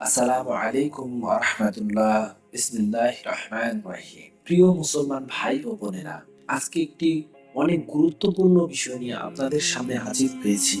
আসসালামু আলাইকুম রহমতুল্লাহ। বিসমিল্লাহ রহমান রহিম। প্রিয় মুসলমান ভাই ও বোনেরা, আজকে একটি অনেক গুরুত্বপূর্ণ বিষয় নিয়ে আপনাদের সামনে হাজির হয়েছি।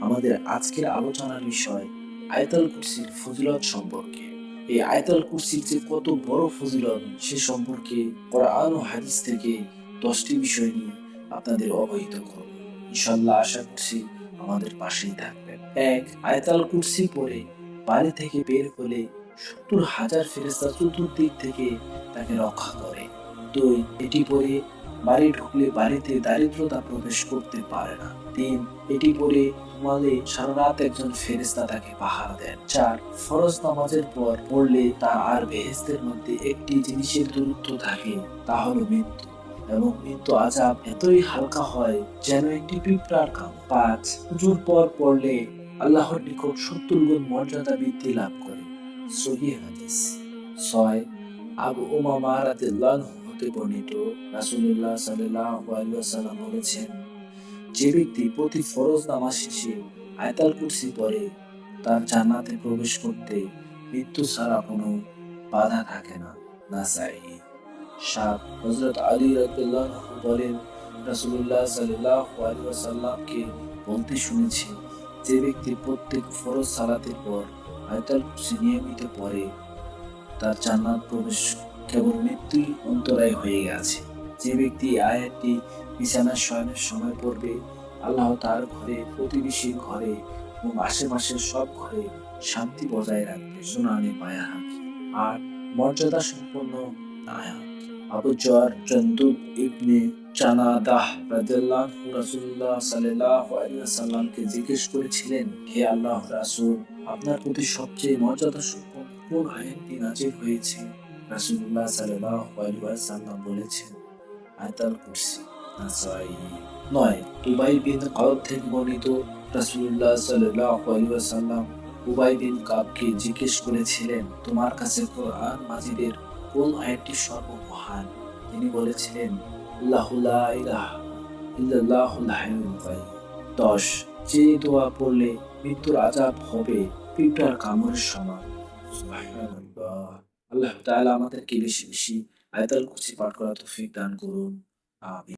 আমাদের আজকের আলোচনার বিষয় আয়তাল কুরসির ফজিলত সম্পর্কে। এই আয়তাল কুরসির যে কত বড় ফজিলত, সে সম্পর্কে কোরআন ও হাদিস থেকে দশটি বিষয় নিয়ে আপনাদের অবহিত করব। ইনশাল্লাহ আশা করছি আমাদের পাশেই থাকবেন। এক, আয়তাল কুরসি পড়ে বাড়ি থেকে বের হলে সত্তর হাজার ফেরেস্তা চতুর্দিক থেকে তাকে রক্ষা করে। দুই এটি পরে বাড়ি ঢুকলে বাড়িতে দারিদ্রতা প্রবেশ করতে পারে না। তিন, এটি পরে ঘুমালে সারা রাত একজন ফেরেস্তা তাকে পাহারা দেন। চার, ফরজ নামাজের পর পড়লে তা আর বেহেস্তের মধ্যে একটি জিনিসের দূরত্ব থাকে, তা হলো মৃত্যু। এবং মৃত্যু আজাব এতই হালকা হয় যেন একটি পিঁপড়ার কাম পাঁচ পুজোর পর পড়লে আল্লাহর নিকট সত্তর গুণ মর্যাদা বৃদ্ধি লাভ করে। হাদিস। ছয়, আবু হতে বর্ণিত বলেছেন, যে ব্যক্তি প্রতি ফরজ নামাজ শেষে কুরসি তার জান্নাতে প্রবেশ করতে মৃত্যু ছাড়া কোনো বাধা থাকে না। নাসাই। সাত, হযরত আলী রাদিয়াল্লাহু বলেন, রাসূলুল্লাহ সাল্লাল্লাহু আলাইহি বলতে শুনেছি যে ব্যক্তি প্রত্যেক ফরজ সালাতের পর আয়তাল কুরসি নিয়মিত পড়ে, তার জান্নাত প্রবেশ কেবল মৃত্যুই অন্তরায় হয়ে গেছে। যে ব্যক্তি আয়াতটি বিছানার শয়নের সময় পড়বে, আল্লাহ তার ঘরে প্রতিবেশীর ঘরে এবং আশেপাশের সব ঘরে শান্তি বজায় রাখবে। সুনানি হাকি। আর মর্যাদা সম্পন্ন আয়াত। আবু জর জন্দুব ইবনে জানাদাহ রাদিয়াল্লাহু রাসূলুল্লাহ সাল্লাল্লাহু আলাইহি ওয়াসাল্লামকে জিজ্ঞেস করেছিলেন, হে আল্লাহ রাসূল, আপনার প্রতি সবচেয়ে মর্যাদা সম্পন্ন কোন আয়াতটি নাজিল হয়েছে? রাসূলুল্লাহ সাল্লাল্লাহু আলাইহি ওয়াসাল্লাম বলেছেন, আয়াতুল কুরসি, নাসাই নয়। উবাই বিন কাব থেকে বর্ণিত রাসূলুল্লাহ সাল্লাল্লাহু আলাইহি ওয়াসাল্লাম উবাই বিন কাবকে জিজ্ঞেস করেছিলেন, তোমার কাছে কোরআন মাজিদের কোন আয়াতটি সর্বমহান? তিনি বলেছিলেন দশ, যে দোয়া পড়লে মৃত্যুর আজাব হবে পিঁপড়ার কামড়ের সমান। আল্লাহ তাআলা আমাদেরকে বেশি বেশি আয়তাল কুচি পাঠ করা তৌফিক দান করুন। আমিন।